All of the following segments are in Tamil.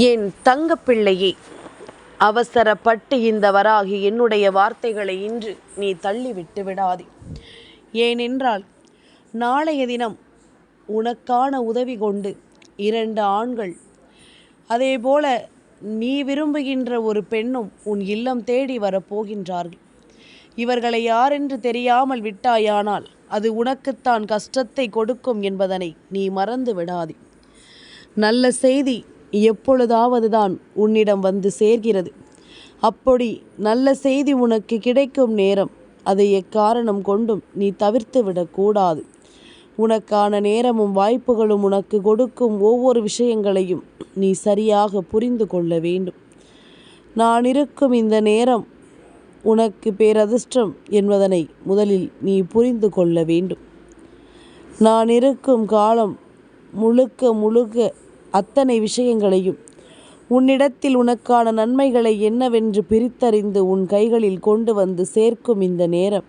என் தங்கப்பிள்ளையே அவசரப்பட்டு இந்த வராகி என்னுடைய வார்த்தைகளை இன்று நீ தள்ளிவிட்டு விடாதே. ஏனென்றால் நாளைய தினம் உனக்கான உதவி கொண்டு இரண்டு ஆண்கள் அதேபோல நீ விரும்புகின்ற ஒரு பெண்ணும் உன் இல்லம் தேடி வரப்போகின்றார்கள் இவர்களை யாரென்று தெரியாமல் விட்டாயானால் அது உனக்குத்தான் கஷ்டத்தை கொடுக்கும் என்பதனை நீ மறந்து விடாதே. நல்ல செய்தி எப்பொழுதாவது தான் உன்னிடம் வந்து சேர்கிறது. அப்படி நல்ல செய்தி உனக்கு கிடைக்கும் நேரம் அதை எக்காரணம் கொண்டும் நீ தவிர்த்து விடக்கூடாது. உனக்கான நேரமும் வாய்ப்புகளும் உனக்கு கொடுக்கும் ஒவ்வொரு விஷயங்களையும் நீ சரியாக புரிந்து கொள்ள வேண்டும். நான் இருக்கும் இந்த நேரம் உனக்கு பேரதிர்ஷ்டம் என்பதனை முதலில் நீ புரிந்து கொள்ள வேண்டும். நான் இருக்கும் காலம் முழுக்க முழுக்க அத்தனை விஷயங்களையும். உன்னிடத்தில் உனக்கான நன்மைகளை என்னவென்று பிரித்தறிந்து உன் கைகளில் கொண்டு வந்து சேர்க்கும் இந்த நேரம்.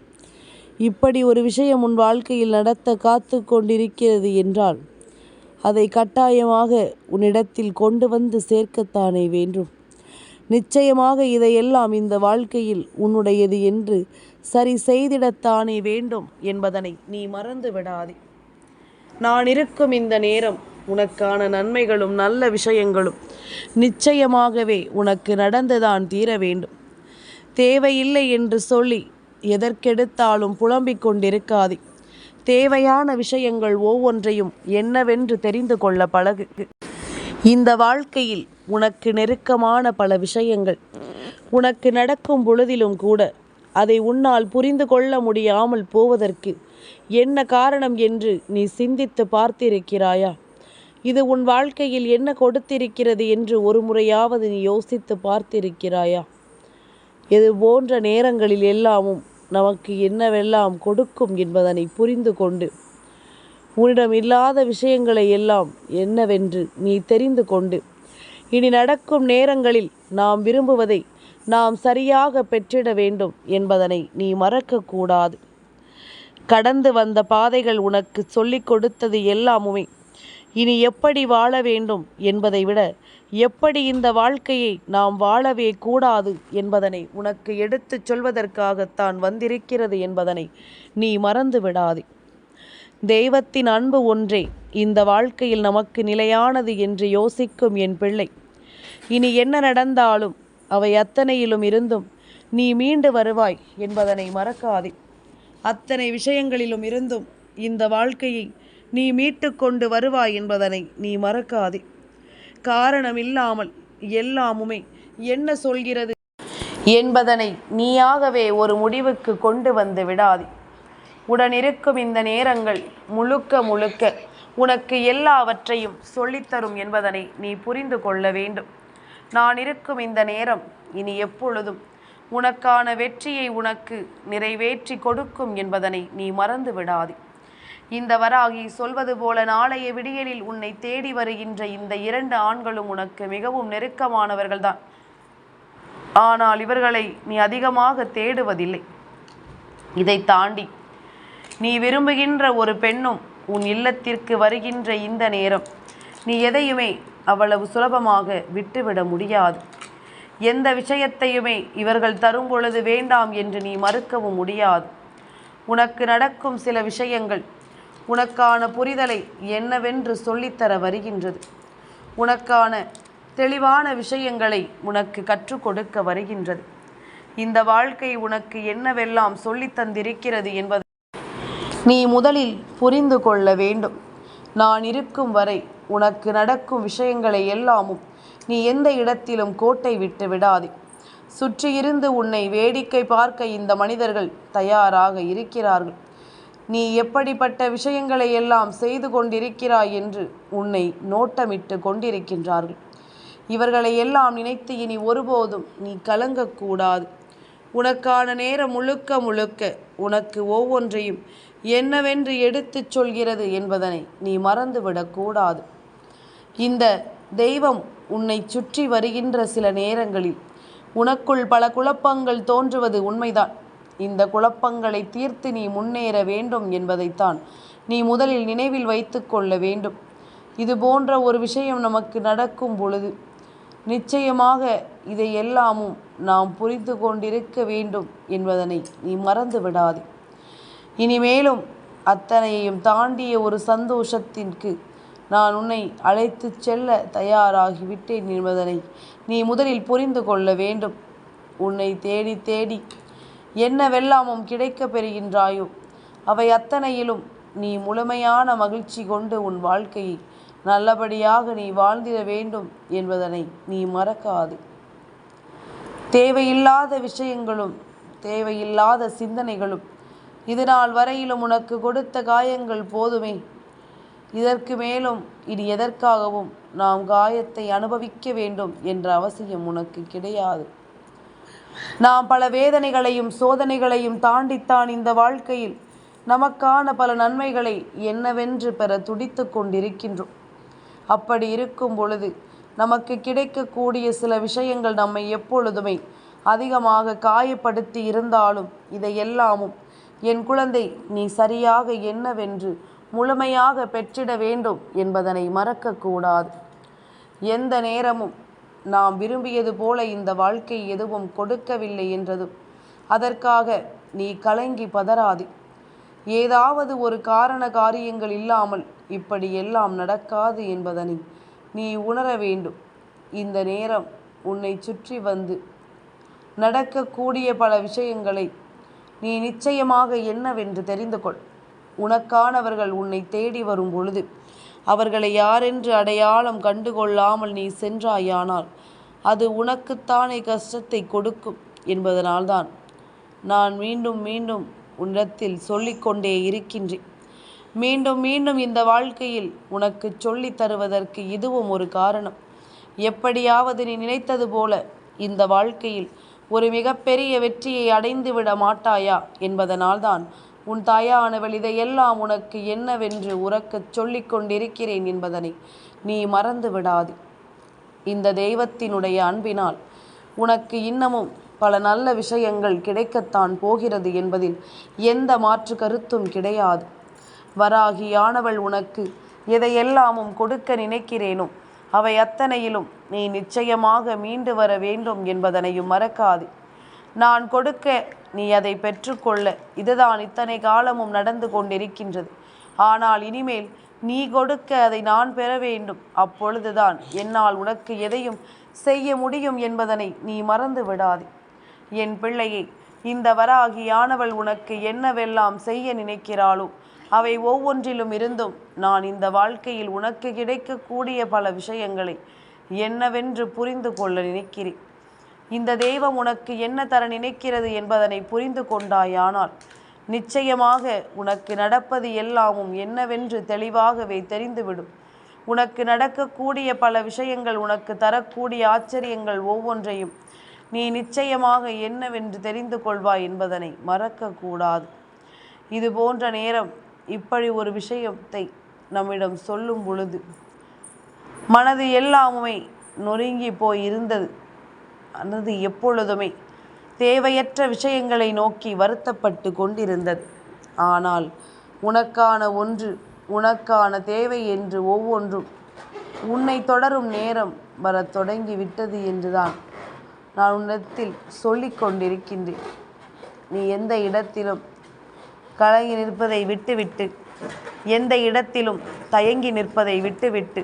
இப்படி ஒரு விஷயம் உன் வாழ்க்கையில் நடத்த காத்து கொண்டிருக்கிறது என்றால் அதை கட்டாயமாக உன்னிடத்தில் கொண்டு வந்து சேர்க்கத்தானே வேண்டும். நிச்சயமாக இதையெல்லாம் இந்த வாழ்க்கையில் உன்னுடையது என்று சரி செய்திடத்தானே வேண்டும் என்பதனை நீ மறந்து விடாதே நான் இருக்கும் இந்த நேரம் உனக்கான நன்மைகளும் நல்ல விஷயங்களும் நிச்சயமாகவே உனக்கு நடந்துதான் தீர வேண்டும். தேவையில்லை என்று சொல்லி எதற்கெடுத்தாலும் புலம்பிக் கொண்டிருக்காதே. தேவையான விஷயங்கள் ஒவ்வொன்றையும் என்னவென்று தெரிந்து கொள்ள பழகு. இந்த வாழ்க்கையில் உனக்கு நெருக்கமான பல விஷயங்கள். உனக்கு நடக்கும் பொழுதிலும் கூட அதை உன்னால் புரிந்து கொள்ள முடியாமல் போவதற்கு என்ன காரணம் என்று நீ சிந்தித்து பார்த்திருக்கிறாயா? இது உன் வாழ்க்கையில் என்ன கொடுத்திருக்கிறது என்று ஒரு முறையாவது நீ யோசித்து பார்த்திருக்கிறாயா? இது போன்ற நேரங்களில் எல்லாமும் நமக்கு என்னவெல்லாம் கொடுக்கும் என்பதனை புரிந்து கொண்டு உன்னிடம் இல்லாத விஷயங்களை எல்லாம் என்னவென்று நீ தெரிந்து கொண்டு இனி நடக்கும் நேரங்களில் நாம் விரும்புவதை நாம் சரியாக பெற்றிட வேண்டும் என்பதனை நீ மறக்கக்கூடாது. கடந்து வந்த பாதைகள் உனக்கு சொல்லிக் கொடுத்தது எல்லாமுமே இனி எப்படி வாழ வேண்டும் என்பதை விட எப்படி இந்த வாழ்க்கையை நாம் வாழவே கூடாது என்பதனை உனக்கு எடுத்துச் சொல்வதற்காகத்தான் வந்திருக்கிறது என்பதனை நீ மறந்து விடாதே. தெய்வத்தின் அன்பு ஒன்றே இந்த வாழ்க்கையில் நமக்கு நிலையானது என்று யோசிக்கும் என் பிள்ளை. இனி என்ன நடந்தாலும் அவை அத்தனையிலும் இருந்தும் நீ மீண்டு வருவாய் என்பதனை மறக்காதே. அத்தனை விஷயங்களிலும் இருந்தும் இந்த வாழ்க்கையை நீ மீட்டு கொண்டு வருவாய் என்பதனை நீ மறக்காதே. காரணமில்லாமல் எல்லாமுமே என்ன சொல்கிறது? என்பதனை நீயாகவே ஒரு முடிவுக்கு கொண்டு வந்து விடாதே. உடனிருக்கும் இந்த நேரங்கள் முழுக்க முழுக்க உனக்கு எல்லாவற்றையும் சொல்லித்தரும் என்பதனை நீ புரிந்து கொள்ள வேண்டும். நான் இருக்கும் இந்த நேரம் இனி எப்பொழுதும் உனக்கான வெற்றியை உனக்கு நிறைவேற்றி கொடுக்கும் என்பதனை நீ மறந்து விடாதே. இந்த வராகி சொல்வது போல நாளைய விடியலில் உன்னை தேடி வருகின்ற இந்த இரண்டு ஆண்களும் உனக்கு மிகவும் நெருக்கமானவர்கள்தான். ஆனால் இவர்களை நீ அதிகமாக தேடுவதில்லை. இதை தாண்டி நீ விரும்புகின்ற ஒரு பெண்ணும் உன் இல்லத்திற்கு வருகின்ற இந்த நேரம் நீ எதையுமே அவ்வளவு சுலபமாக விட்டுவிட முடியாது. எந்த விஷயத்தையுமே இவர்கள் தரும் பொழுது வேண்டாம் என்று நீ மறுக்கவும் முடியாது. உனக்கு நடக்கும் சில விஷயங்கள் உனக்கான புரிதலை என்னவென்று சொல்லித்தர வருகின்றது. உனக்கான தெளிவான விஷயங்களை உனக்கு கற்றுக் கொடுக்க வருகின்றது. இந்த வாழ்க்கை உனக்கு என்னவெல்லாம் சொல்லித் தந்திருக்கிறது என்பது நீ முதலில் புரிந்து கொள்ள வேண்டும். நான் இருக்கும் வரை உனக்கு நடக்கும் விஷயங்களை எல்லாமும் நீ எந்த இடத்திலும் கோட்டை விட்டு விடாதே. சுற்றியிருந்து உன்னை வேடிக்கை பார்க்க இந்த மனிதர்கள் தயாராக இருக்கிறார்கள். நீ எப்படிப்பட்ட விஷயங்களை எல்லாம் செய்து கொண்டிருக்கிறாய் என்று உன்னை நோட்டமிட்டு கொண்டிருக்கின்றார்கள். இவர்களை எல்லாம் நினைத்து இனி ஒருபோதும் நீ கலங்கக்கூடாது. உனக்கான நேரம் முழுக்க முழுக்க உனக்கு ஒவ்வொன்றையும் என்னவென்று எடுத்துச் சொல்கிறது என்பதனை நீ மறந்துவிடக்கூடாது இந்த தெய்வம் உன்னை சுற்றி வருகின்ற சில நேரங்களில் உனக்குள் பல குழப்பங்கள் தோன்றுவது உண்மைதான். இந்த குழப்பங்களை தீர்த்து நீ முன்னேற வேண்டும் என்பதைத்தான் நீ முதலில் நினைவில் வைத்து கொள்ள வேண்டும். இது போன்ற ஒரு விஷயம் நமக்கு நடக்கும் பொழுது நிச்சயமாக இதை எல்லாமும் நாம் புரிந்து கொண்டிருக்க வேண்டும் என்பதனை நீ மறந்து விடாதே. இனிமேலும் அத்தனையும் தாண்டிய ஒரு சந்தோஷத்திற்கு நான் உன்னை அழைத்துச் செல்ல தயாராகிவிட்டேன் என்பதனை நீ முதலில் புரிந்து கொள்ள வேண்டும். உன்னை தேடி தேடி என்னவெல்லாமும் கிடைக்கப் பெறுகின்றாயோ? அவை அத்தனையிலும் நீ முழுமையான மகிழ்ச்சி கொண்டு உன் வாழ்க்கையை நல்லபடியாக நீ வாழ்ந்திட வேண்டும் என்பதனை நீ மறக்காது. தேவையில்லாத விஷயங்களும் தேவையில்லாத சிந்தனைகளும் இது நாள் வரையிலும் உனக்கு கொடுத்த காயங்கள் போதுமே. இதற்கு மேலும் இனி எதற்காகவும் நாம் காயத்தை அனுபவிக்க வேண்டும் என்ற அவசியம் உனக்கு கிடையாது. நாம் பல வேதனைகளையும் சோதனைகளையும் தாண்டித்தான் இந்த வாழ்க்கையில் நமக்கான பல நன்மைகளை என்னவென்று பெற துடித்து கொண்டிருக்கின்றோம். அப்படி இருக்கும் பொழுது நமக்கு கிடைக்கக்கூடிய சில விஷயங்கள் நம்மை எப்பொழுதுமே அதிகமாக காயப்படுத்தி இருந்தாலும் இதையெல்லாமும் என் குழந்தை நீ சரியாக என்னவென்று முழுமையாக பெற்றிட வேண்டும் என்பதனை மறக்கக்கூடாது. எந்த நேரமும் நாம் விரும்பியது போல இந்த வாழ்க்கை எதுவும் கொடுக்கவில்லை என்றதும் அதற்காக நீ கலங்கி பதறாதே. ஏதாவது ஒரு காரண காரியங்கள் இல்லாமல் இப்படி எல்லாம் நடக்காது என்பதனை நீ உணர வேண்டும். இந்த நேரம் உன்னை சுற்றி வந்து நடக்கக்கூடிய பல விஷயங்களை நீ நிச்சயமாக என்னவென்று தெரிந்து கொள். உனக்கானவர்கள் உன்னை தேடி வரும் பொழுது அவர்களை யாரென்று அடையாளம் கண்டுகொள்ளாமல் நீ சென்றாயானால் அது உனக்குத்தானே கஷ்டத்தை கொடுக்கும் என்பதனால்தான் நான் மீண்டும் மீண்டும் உன்னிடத்தில் சொல்லிக்கொண்டே இருக்கின்றேன். மீண்டும் மீண்டும் இந்த வாழ்க்கையில் உனக்கு சொல்லி தருவதற்கு இதுவும் ஒரு காரணம். எப்படியாவது நீ நினைத்தது போல இந்த வாழ்க்கையில் ஒரு மிகப்பெரிய வெற்றியை அடைந்து விட மாட்டாயா என்பதனால்தான் உன் தாயானவள் இதையெல்லாம் உனக்கு என்னவென்று உறக்கச் சொல்லிக் கொண்டிருக்கிறேன் என்பதனை நீ மறந்து விடாது. இந்த தெய்வத்தினுடைய அன்பினால் உனக்கு இன்னமும் பல நல்ல விஷயங்கள் கிடைக்கத்தான் போகிறது என்பதில் எந்த மாற்று கருத்தும் கிடையாது. வராகியானவள் உனக்கு எதையெல்லாமும் கொடுக்க நினைக்கிறேனோ அவை அத்தனையிலும் நீ நிச்சயமாக மீண்டு வர வேண்டும் என்பதனையும் மறக்காது. நான் கொடுக்க நீ அதை பெற்றுக்கொள்ள. இதுதான் இத்தனை காலமும் நடந்து கொண்டிருக்கின்றது. ஆனால் இனிமேல் நீ கொடுக்க அதை நான் பெற வேண்டும். அப்பொழுதுதான் என்னால் உனக்கு எதையும் செய்ய முடியும் என்பதனை நீ மறந்து விடாதே. என் பிள்ளையை இந்த வராகியானவள் உனக்கு என்னவெல்லாம் செய்ய நினைக்கிறாளோ அவை ஒவ்வொன்றிலும் இருந்தும் நான் இந்த வாழ்க்கையில் உனக்கு கிடைக்கக்கூடிய பல விஷயங்களை என்னவென்று புரிந்து கொள்ள நினைக்கிறேன். இந்த தெய்வம் உனக்கு என்ன தர நினைக்கிறது என்பதனை புரிந்து கொண்டாயானால் நிச்சயமாக உனக்கு நடப்பது எல்லாமும் என்னவென்று தெளிவாகவே தெரிந்துவிடும். உனக்கு நடக்கக்கூடிய பல விஷயங்கள் உனக்கு தரக்கூடிய ஆச்சரியங்கள் ஒவ்வொன்றையும் நீ நிச்சயமாக என்னவென்று தெரிந்து கொள்வாய் என்பதனை மறக்கக்கூடாது. இது போன்ற நேரம் இப்படி ஒரு விஷயத்தை நம்மிடம் சொல்லும் பொழுது மனது எல்லாமுமே நொறுங்கி போய் இருந்தது. அல்லது எப்பொழுதுமே தேவையற்ற விஷயங்களை நோக்கி வருத்தப்பட்டு கொண்டிருந்தது. ஆனால் உனக்கான ஒன்று உனக்கான தேவை என்று ஒவ்வொன்றும் உன்னை தொடரும் நேரம் வரத் தொடங்கி விட்டது என்றுதான் நான் உன்னிடத்தில் சொல்லிக் கொண்டிருக்கின்றேன். நீ எந்த இடத்திலும் கலங்கி நிற்பதை விட்டுவிட்டு எந்த இடத்திலும் தயங்கி நிற்பதை விட்டுவிட்டு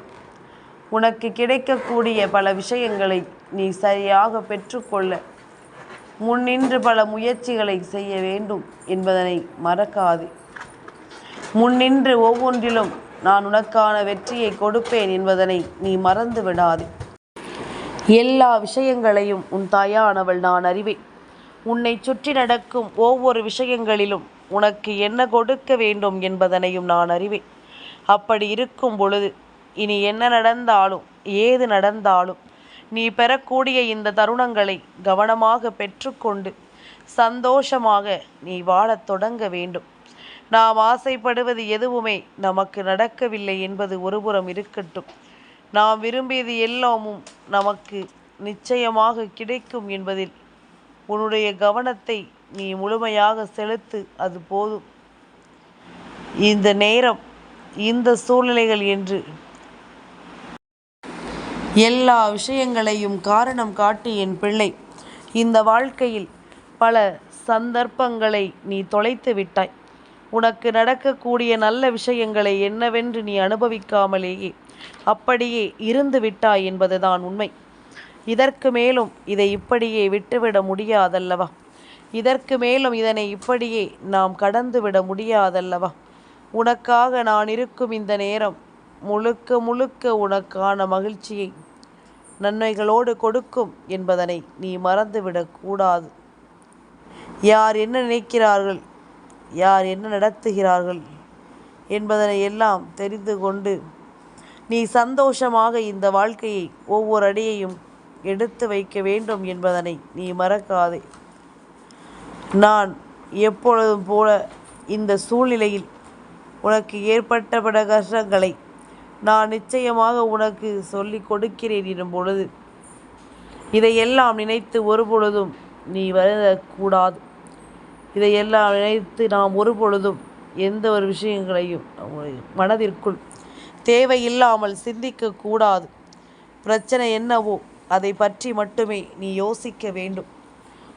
உனக்கு கிடைக்கக்கூடிய பல விஷயங்களை நீ சரியாக பெற்றுக்கொள்ள. முன்னின்று பல முயற்சிகளை செய்ய வேண்டும் என்பதனை மறக்காது. முன்னின்று ஒவ்வொன்றிலும் நான் உனக்கான வெற்றியை கொடுப்பேன் என்பதனை நீ மறந்து விடாது. எல்லா விஷயங்களையும் உன் தாயானவள் நான் அறிவேன். உன்னை சுற்றி நடக்கும் ஒவ்வொரு விஷயங்களிலும் உனக்கு என்ன கொடுக்க வேண்டும் என்பதனையும் நான் அறிவேன். அப்படி இருக்கும் பொழுது இனி என்ன நடந்தாலும் ஏது நடந்தாலும் நீ பெறக்கூடிய இந்த தருணங்களை கவனமாக பெற்றுக்கொண்டு சந்தோஷமாக நீ வாழத் தொடங்க வேண்டும். நாம் ஆசைப்படுவது எதுவுமே நமக்கு நடக்கவில்லை என்பது ஒருபுறம் இருக்கட்டும். நாம் விரும்பியது எல்லாமும் நமக்கு நிச்சயமாக கிடைக்கும் என்பதில் உன்னுடைய கவனத்தை நீ முழுமையாக செலுத்து அது போதும். இந்த நேரம் இந்த சூழ்நிலைகள் என்று எல்லா விஷயங்களையும் காரணம் காட்டி என் பிள்ளை. இந்த வாழ்க்கையில் பல சந்தர்ப்பங்களை நீ தொலைத்து விட்டாய். உனக்கு நடக்கக்கூடிய நல்ல விஷயங்களை என்னவென்று நீ அனுபவிக்காமலேயே அப்படியே இருந்து விட்டாய் என்பதுதான் உண்மை. இதற்கு மேலும் இதை இப்படியே விட்டுவிட முடியாதல்லவா? இதற்கு மேலும் இதனை இப்படியே நாம் கடந்துவிட முடியாதல்லவா? உனக்காக நான் இருக்கும் இந்த நேரம் முழுக்க முழுக்க உனக்கான மகிழ்ச்சியை நன்மைகளோடு கொடுக்கும் என்பதனை நீ மறந்துவிடக்கூடாது யார் என்ன நினைக்கிறார்கள் யார் என்ன நடத்துகிறார்கள் என்பதனை எல்லாம் தெரிந்து கொண்டு நீ சந்தோஷமாக இந்த வாழ்க்கையை ஒவ்வொரு அடியையும் எடுத்து வைக்க வேண்டும் என்பதனை நீ மறக்காதே. நான் எப்பொழுதும் போல இந்த சூழ்நிலையில் உனக்கு ஏற்பட்ட பட கஷ்டங்களை நான் நிச்சயமாக உனக்கு சொல்லிக் கொடுக்கிறேன் எனும் பொழுது இதையெல்லாம் நினைத்து ஒரு பொழுதும் நீ வருதக்கூடாது இதையெல்லாம் நினைத்து நாம் ஒரு பொழுதும் எந்த ஒரு விஷயங்களையும் மனதிற்குள் தேவையில்லாமல் சிந்திக்கக்கூடாது பிரச்சனை என்னவோ அதை பற்றி மட்டுமே நீ யோசிக்க வேண்டும்.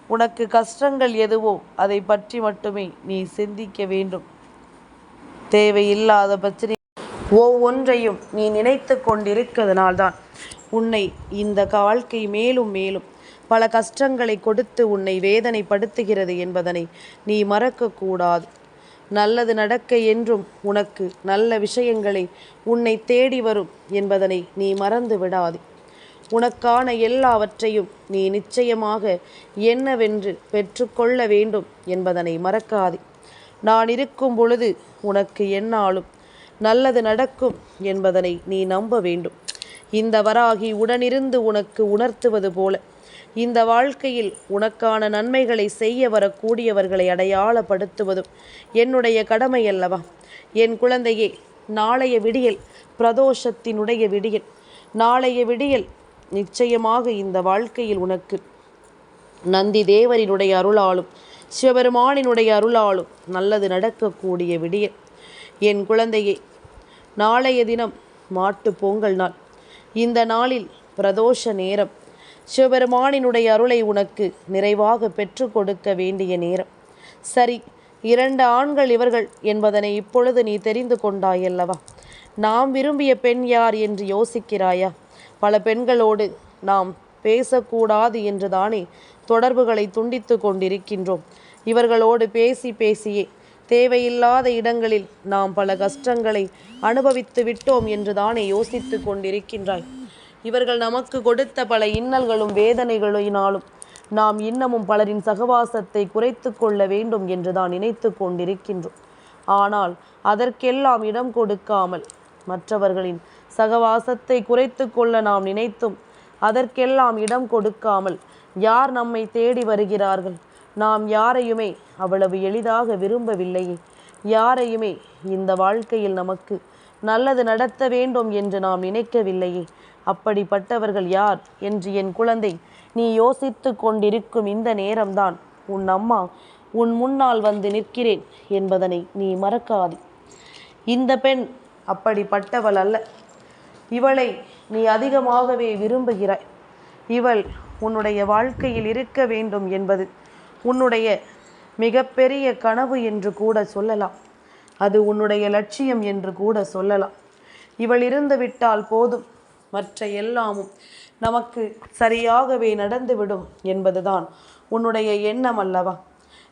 உனக்கு கஷ்டங்கள் எதுவோ அதை பற்றி மட்டுமே நீ சிந்திக்க வேண்டும். தேவையில்லாத பிரச்சனை ஒவ்வொன்றையும் நீ நினைத்து கொண்டிருக்கிறதுனால்தான் உன்னை இந்த வாழ்க்கை மேலும் மேலும் பல கஷ்டங்களை கொடுத்து உன்னை வேதனைப்படுத்துகிறது என்பதனை நீ மறக்கக்கூடாது. நல்லது நடக்க என்றும் உனக்கு நல்ல விஷயங்களை உன்னை தேடி வரும் என்பதனை நீ மறந்து விடாதே. உனக்கான எல்லாவற்றையும் நீ நிச்சயமாக என்னவென்று பெற்றுக்கொள்ள வேண்டும் என்பதனை மறக்காதே. நான் இருக்கும் பொழுது உனக்கு என்னாலும் நல்லது நடக்கும் என்பதனை நீ நம்ப வேண்டும். இந்த வராகி உடனிருந்து உனக்கு உணர்த்துவது போல. இந்த வாழ்க்கையில் உனக்கான நன்மைகளை செய்ய வரக்கூடியவர்களை அடையாளப்படுத்துவதும் என்னுடைய கடமை அல்லவா என் குழந்தையே நாளைய விடியல் பிரதோஷத்தினுடைய விடியல். நாளைய விடியல் நிச்சயமாக இந்த வாழ்க்கையில் உனக்கு நந்தி தேவரினுடைய அருளாலும் சிவபெருமானினுடைய அருளாலும் நல்லது நடக்கக்கூடிய விடியல். என் குழந்தையே நாளைய தினம் மாட்டு பொங்கல் நாள். இந்த நாளில் பிரதோஷ நேரம். சிவபெருமானினுடைய அருளை உனக்கு நிறைவாக பெற்று கொடுக்க வேண்டிய நேரம். சரி இரண்டு ஆண்கள் இவர்கள் என்பதனை இப்பொழுது நீ தெரிந்து கொண்டாயல்லவா? நாம் விரும்பிய பெண் யார் என்று யோசிக்கிறாயா? பல பெண்களோடு நாம் பேசக்கூடாது என்றுதானே தொடர்புகளை துண்டித்து கொண்டிருக்கின்றோம். இவர்களோடு பேசி பேசியே தேவையில்லாத இடங்களில் நாம் பல கஷ்டங்களை அனுபவித்து விட்டோம் என்று தானே யோசித்து கொண்டிருக்கின்றாய். இவர்கள் நமக்கு கொடுத்த பல இன்னல்களும் வேதனைகளினாலும் நாம் இன்னமும் பலரின் சகவாசத்தை குறைத்து கொள்ள வேண்டும் என்று தான் நினைத்து கொண்டிருக்கின்றோம். ஆனால் அதற்கெல்லாம் இடம் கொடுக்காமல் மற்றவர்களின் சகவாசத்தை குறைத்து கொள்ள நாம் நினைத்தும் அதற்கெல்லாம் இடம் கொடுக்காமல் யார் நம்மை தேடி வருகிறார்கள்? நாம் யாரையுமே அவ்வளவு எளிதாக விரும்பவில்லையே யாரையுமே இந்த வாழ்க்கையில் நமக்கு நல்லது நடத்த வேண்டும் என்று நாம் நினைக்கவில்லையே அப்படிப்பட்டவர்கள் யார் என்று என் குழந்தை நீ யோசித்து கொண்டிருக்கும் இந்த நேரம்தான் உன் அம்மா உன் முன்னால் வந்து நிற்கிறேன் என்பதனை நீ மறக்காது. இந்த பெண் அப்படிப்பட்டவள் அல்ல. இவளை நீ அதிகமாகவே விரும்புகிறாய். இவள் உன்னுடைய வாழ்க்கையில் இருக்க வேண்டும் என்பது உன்னுடைய மிகப்பெரிய கனவு என்று கூட சொல்லலாம். அது உன்னுடைய லட்சியம் என்று கூட சொல்லலாம். இவள் இருந்து விட்டால் போதும். மற்ற எல்லாமும் நமக்கு சரியாகவே நடந்துவிடும் என்பதுதான் உன்னுடைய எண்ணம் அல்லவா?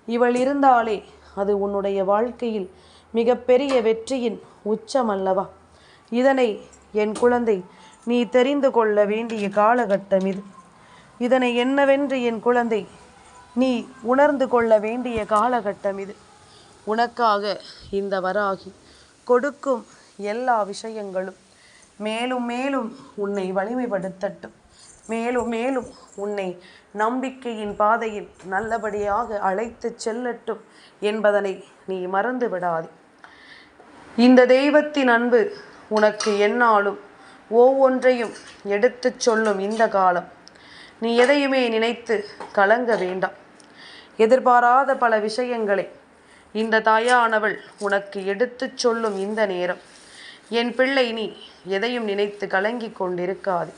இவள் இருந்தாலே அது உன்னுடைய வாழ்க்கையில் மிகப்பெரிய வெற்றியின் உச்சம் அல்லவா? இதனை என் குழந்தை நீ தெரிந்து கொள்ள வேண்டிய காலகட்டம் இது. இதனை என்னவென்று என் குழந்தை நீ உணர்ந்து கொள்ள வேண்டிய காலகட்டம் இது. உனக்காக இந்த வராகி கொடுக்கும் எல்லா விஷயங்களும் மேலும் மேலும் உன்னை வலிமைப்படுத்தட்டும். மேலும் மேலும் உன்னை நம்பிக்கையின் பாதையில் நல்லபடியாக அழைத்து செல்லட்டும் என்பதனை நீ மறந்து விடாதே. இந்த தெய்வத்தின் அன்பு உனக்கு என்னாலும் ஒவ்வொன்றையும் எடுத்துச் சொல்லும் இந்த காலம். நீ எதையுமே நினைத்து கலங்க வேண்டாம். எதிர்பாராத பல விஷயங்களை. இந்த தாயானவள் உனக்கு எடுத்துச் சொல்லும் இந்த நேரம். என் பிள்ளை நீ எதையும் நினைத்து கலங்கி கொண்டிருக்காது.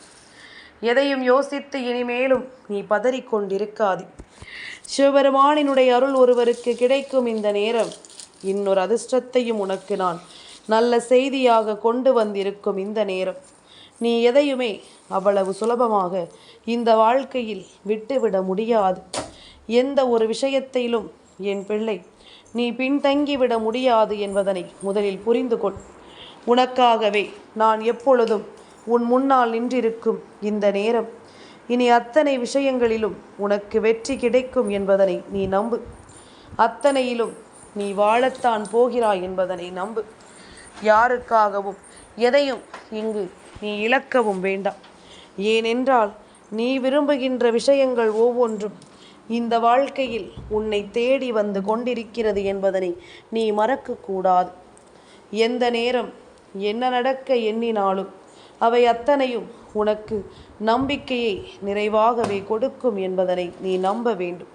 எதையும் யோசித்து இனிமேலும் நீ பதறிக்கொண்டிருக்காது சிவபெருமானினுடைய அருள் ஒருவருக்கு கிடைக்கும் இந்த நேரம் இன்னொரு அதிர்ஷ்டத்தையும் உனக்கு நான் நல்ல செய்தியாக கொண்டு வந்திருக்கும் இந்த நேரம். நீ எதையுமே அவ்வளவு சுலபமாக இந்த வாழ்க்கையில் விட்டுவிட முடியாது. எந்த ஒரு விஷயத்திலும் என் பிள்ளை நீ பின்தங்கிவிட முடியாது என்பதனை முதலில் புரிந்து கொள். உனக்காகவே நான் எப்பொழுதும் உன் முன்னால் நின்றிருக்கும் இந்த நேரம் இனி அத்தனை விஷயங்களிலும் உனக்கு வெற்றி கிடைக்கும் என்பதனை நீ நம்பு. அத்தனையிலும் நீ வாழத்தான் போகிறாய் என்பதனை நம்பு. யாருக்காகவும் எதையும் இங்கு நீ இழக்கவும் வேண்டாம். ஏனென்றால் நீ விரும்புகின்ற விஷயங்கள் ஒவ்வொன்றும் இந்த வாழ்க்கையில் உன்னை தேடி வந்து கொண்டிருக்கிறது என்பதனை நீ மறக்கக்கூடாது. எந்த நேரம் என்ன நடக்க எண்ணினாலும் அவை அத்தனையும் உனக்கு நம்பிக்கையை நிறைவாகவே கொடுக்கும் என்பதனை நீ நம்ப வேண்டும்.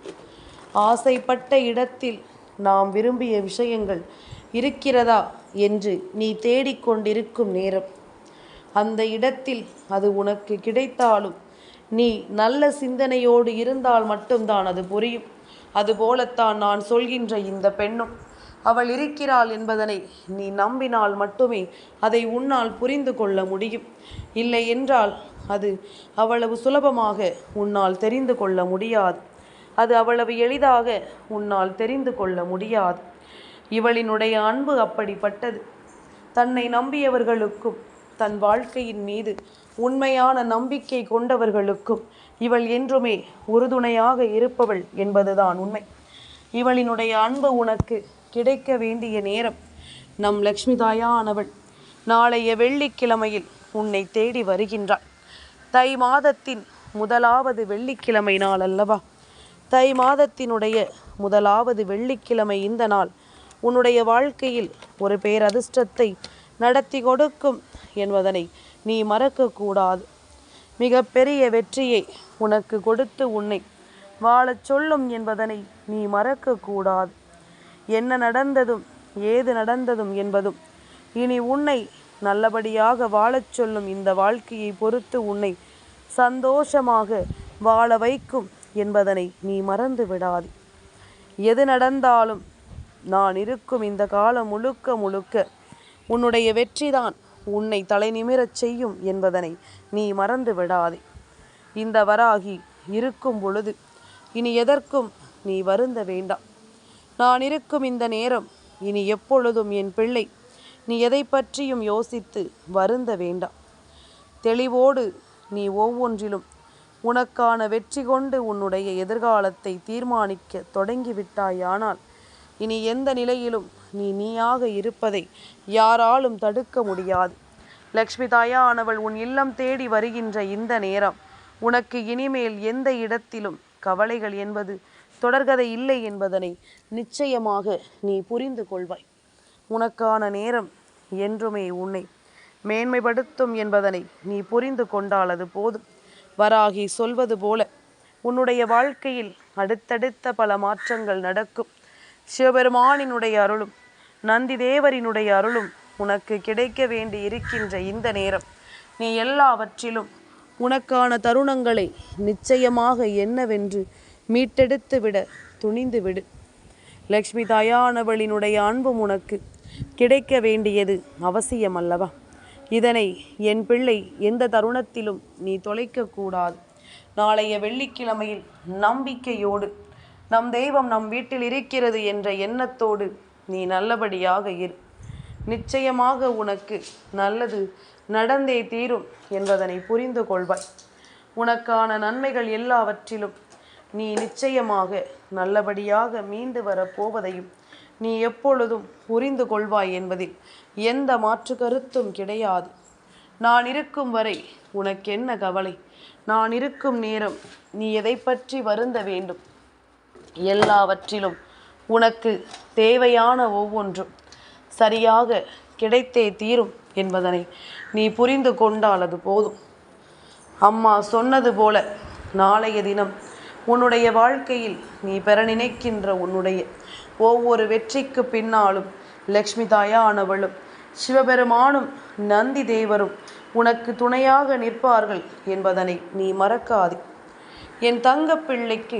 ஆசைப்பட்ட இடத்தில் நாம் விரும்பிய விஷயங்கள் இருக்கிறதா என்று நீ தேடிக்கொண்டிருக்கும் நேரம். அந்த இடத்தில் அது உனக்கு கிடைத்தாலும் நீ நல்ல சிந்தனையோடு இருந்தால் மட்டும்தான் அது புரியும். அதுபோலத்தான் நான் சொல்கின்ற இந்த பெண்ணும். அவள் இருக்கிறாள் என்பதனை நீ நம்பினால் மட்டுமே அதை உன்னால் புரிந்து கொள்ள முடியும். இல்லை என்றால் அது அவ்வளவு சுலபமாக உன்னால் தெரிந்து கொள்ள முடியாது. அது அவ்வளவு எளிதாக உன்னால் தெரிந்து கொள்ள முடியாது. இவளினுடைய அன்பு அப்படிப்பட்டது. தன்னை நம்பியவர்களுக்கும் தன் வாழ்க்கையின் மீது உண்மையான நம்பிக்கை கொண்டவர்களுக்கும் இவள் என்றுமே உறுதுணையாக இருப்பவள் என்பதுதான் உண்மை. இவளினுடைய அன்பு உனக்கு கிடைக்க வேண்டிய நேரம். நம் லக்ஷ்மி தாயானவள் நாளைய வெள்ளிக்கிழமையில் உன்னை தேடி வருகின்றாள். தை மாதத்தின் முதலாவது வெள்ளிக்கிழமை நாள் அல்லவா? தை மாதத்தினுடைய முதலாவது வெள்ளிக்கிழமை இந்த நாள். உன்னுடைய வாழ்க்கையில் ஒரு பேரதிர்ஷ்டத்தை நடத்தி கொடுக்கும் என்பதனை நீ மறக்கக்கூடாது. மிக பெரிய வெற்றியை உனக்கு கொடுத்து உன்னை வாழச் சொல்லும் என்பதனை நீ மறக்கக்கூடாது. என்ன நடந்ததும் ஏது நடந்ததும் என்பதும் இனி உன்னை நல்லபடியாக வாழச் சொல்லும் இந்த வாழ்க்கையை பொறுத்து உன்னை சந்தோஷமாக வாழ வைக்கும் என்பதனை நீ மறந்து விடாது. எது நடந்தாலும் நான் இருக்கும் இந்த காலம் முழுக்க முழுக்க உன்னுடைய வெற்றிதான். உன்னை தலை நிமிரச் செய்யும் என்பதனை நீ மறந்து விடாதே. இந்த வராகி இருக்கும் பொழுது இனி எதற்கும் நீ வருந்த வேண்டாம். நான் இருக்கும் இந்த நேரம் இனி எப்பொழுதும் என் பிள்ளை. நீ எதை பற்றியும் யோசித்து வருந்த வேண்டாம். தெளிவோடு நீ ஒவ்வொன்றிலும் உனக்கான வெற்றி கொண்டு உன்னுடைய எதிர்காலத்தை தீர்மானிக்க தொடங்கிவிட்டாயானால் இனி எந்த நிலையிலும் நீ நீயாக இருப்பதை யாராலும் தடுக்க முடியாது. லக்ஷ்மி தாயானவள் உன் இல்லம் தேடி வருகின்ற இந்த நேரம் உனக்கு இனிமேல் எந்த இடத்திலும் கவலைகள் என்பது தொடர்கதை இல்லை என்பதனை நிச்சயமாக நீ புரிந்து கொள்வாய். உனக்கான நேரம் என்றுமே உன்னை மேன்மைப்படுத்தும் என்பதனை நீ புரிந்து கொண்டால் அது போதும். வராகி சொல்வது போல உன்னுடைய வாழ்க்கையில் அடுத்தடுத்த பல மாற்றங்கள் நடக்கும். சிவபெருமானினுடைய அருளும் நந்தி தேவரினுடைய அருளும் உனக்கு கிடைக்க வேண்டி இருக்கின்ற இந்த நேரம். நீ எல்லாவற்றிலும் உனக்கான தருணங்களை நிச்சயமாக என்னவென்று மீட்டெடுத்து விட துணிந்து விடு. லக்ஷ்மி தாயானவளினுடைய அன்பும் உனக்கு கிடைக்க வேண்டியது அவசியம் அல்லவா இதனை என் பிள்ளை எந்த தருணத்திலும் நீ தொலைக்கக்கூடாது. நாளைய வெள்ளிக்கிழமையில் நம்பிக்கையோடு நம் தெய்வம் நம் வீட்டில் இருக்கிறது என்ற எண்ணத்தோடு நீ நல்லபடியாக இரு. நிச்சயமாக உனக்கு நல்லது நடந்தே தீரும் என்பதனை புரிந்து கொள்வாய். உனக்கான நன்மைகள் எல்லாவற்றிலும் நீ நிச்சயமாக நல்லபடியாக மீண்டு வரப்போவதையும் நீ எப்பொழுதும் புரிந்து கொள்வாய் என்பதில் எந்த மாற்று கருத்தும் கிடையாது. நான் இருக்கும் வரை உனக்கு என்ன கவலை? நான் இருக்கும் நேரம் நீ எதை பற்றி வருந்த வேண்டும்? எல்லாவற்றிலும் உனக்கு தேவையான ஒவ்வொன்றும் சரியாக கிடைத்தே தீரும் என்பதனை நீ புரிந்து கொண்டால் அது போதும். அம்மா சொன்னது போல நாளைய தினம் உன்னுடைய வாழ்க்கையில் நீ பெற நினைக்கின்ற உன்னுடைய ஒவ்வொரு வெற்றிக்கு பின்னாலும் லக்ஷ்மி தாயானவளும் சிவபெருமானும் நந்தி தேவரும் உனக்கு துணையாக நிற்பார்கள் என்பதனை நீ மறக்காதே. என் தங்க பிள்ளைக்கு